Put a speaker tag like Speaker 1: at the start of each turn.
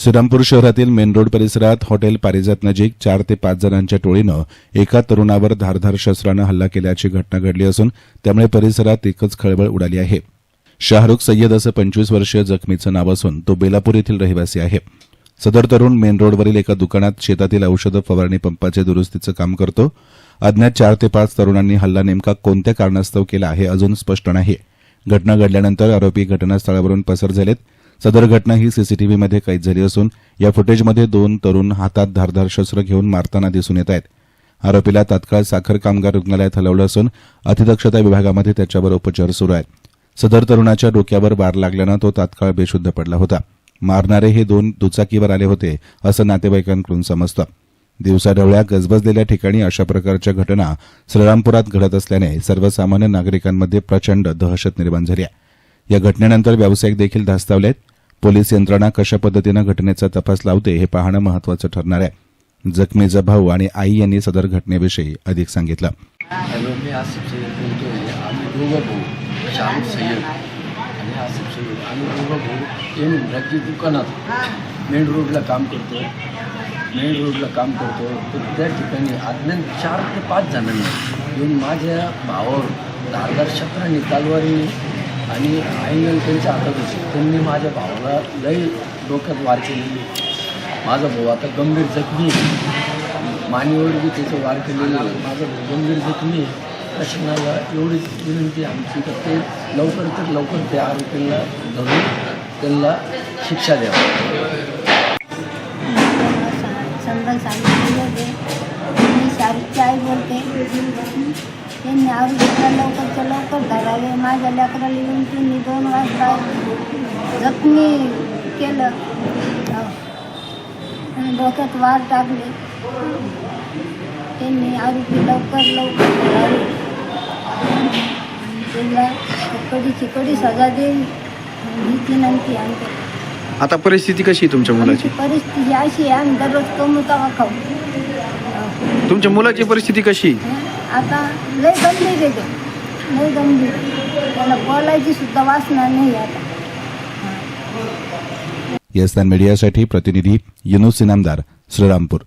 Speaker 1: श्रीरामपूर शहरातील main road परिसरात hotel Parijat नजीक चार ते पाच जणांच्या टोळीनं एका तरुणावर धारधार शस्त्रानं हल्ला केल्याची घटना घडली असून त्यामुळे परिसरात एकच खळबळ उडाली आहे. शाहरुख सय्यद असं पंचवीस वर्षीय जखमीचं नाव असून तो बेलापूर येथील रहिवासी आहे. सदर तरुण मेन रोडवरील एका दुकानात शेतातील औषधं फवारणी पंपाचे दुरुस्तीचं काम करतो. अज्ञात चार ते पाच तरुणांनी हल्ला नेमका कोणत्या कारणास्तव केला हे अजून स्पष्ट नाही. घटना घडल्यानंतर आरोपी घटनास्थळावरून पसर झालेत. सदर घटना ही सीसीटीव्हीमध्ये कैद झाली असून या फुटेजमध्ये दोन तरुण हातात धारधार शस्त्र घेऊन मारताना दिसून येत आहेत. आरोपीला तात्काळ साखर कामगार रुग्णालयात हलवलं असून अतिदक्षता विभागामध्ये त्याच्यावर उपचार सुरू आहेत. सदर तरुणाच्या डोक्यावर वार लागल्यानं तो तात्काळ बेशुद्ध पडला होता. मारणारे हे दोन दुचाकीवर आले होते असं नातेवाईकांकडून समजतं. दिवसाढवळ्या गजबजलेल्या ठिकाणी अशा प्रकारच्या घटना श्रीरामपुरात घडत असल्याने सर्वसामान्य नागरिकांमध्ये प्रचंड दहशत निर्माण झाली आहे. या घटनेनंतर व्यावसायिक देखील धास्तावलेत. पोलीस यंत्रणा कशा पद्धतीनं घटनेचा तपास लावते हे पाहणं महत्वाचं ठरणार आहे. जखमीचा भाऊ आणि आई यांनी सदर घटनेविषयी अधिक सांगितलं.
Speaker 2: दुकानात मेन रोडला काम करतो मेन रोडला काम करतो तर त्या ठिकाणी अज्ञात चार ते पाच जणांनी येऊन माझ्या भावावर धारदार शत्राने तलवारीने आणि आईने त्यांच्या हातात होते त्यांनी माझ्या भावाला लई डोक्यात वार केलेली माझा भाऊ आता गंभीर जखमी आहे. मानेवर बी त्याचं वार केलेलं आहे. माझा भाऊ गंभीर जखमी आहे. प्रशासनाला एवढीच विनंती आमची तर ते लवकर तर लवकर त्या आरोपींना धरून त्यांना शिक्षा द्यावी.
Speaker 3: संबल सांगितले होते मी त्यांनी आरोग्याला लवकरच्या लवकर धरावे. माझ्या लेकराला येऊन त्यांनी दोन वाजता जखमी केलं. आणि डोक्यात वार टाकले. त्यांनी आरोपी लवकर लवकर धरावे. त्यांना कडीची कडी सजा देईल ही विनंती आमच्या
Speaker 4: आता परिस्थिती कशी आहे तुमच्या मुलाची?
Speaker 3: परिस्थिती अशी आहे आम्ही दररोज कमू तवा खाऊ.
Speaker 4: तुमच्या मुलाची परिस्थिती कशी आहे?
Speaker 3: आता लय गंभीर आहे ते. लय गंभीर. त्याला बोलायची सुद्धा वासना नाही आता.
Speaker 1: यस्तान मीडियासाठी प्रतिनिधी युनुस इनामदार श्रीरामपूर.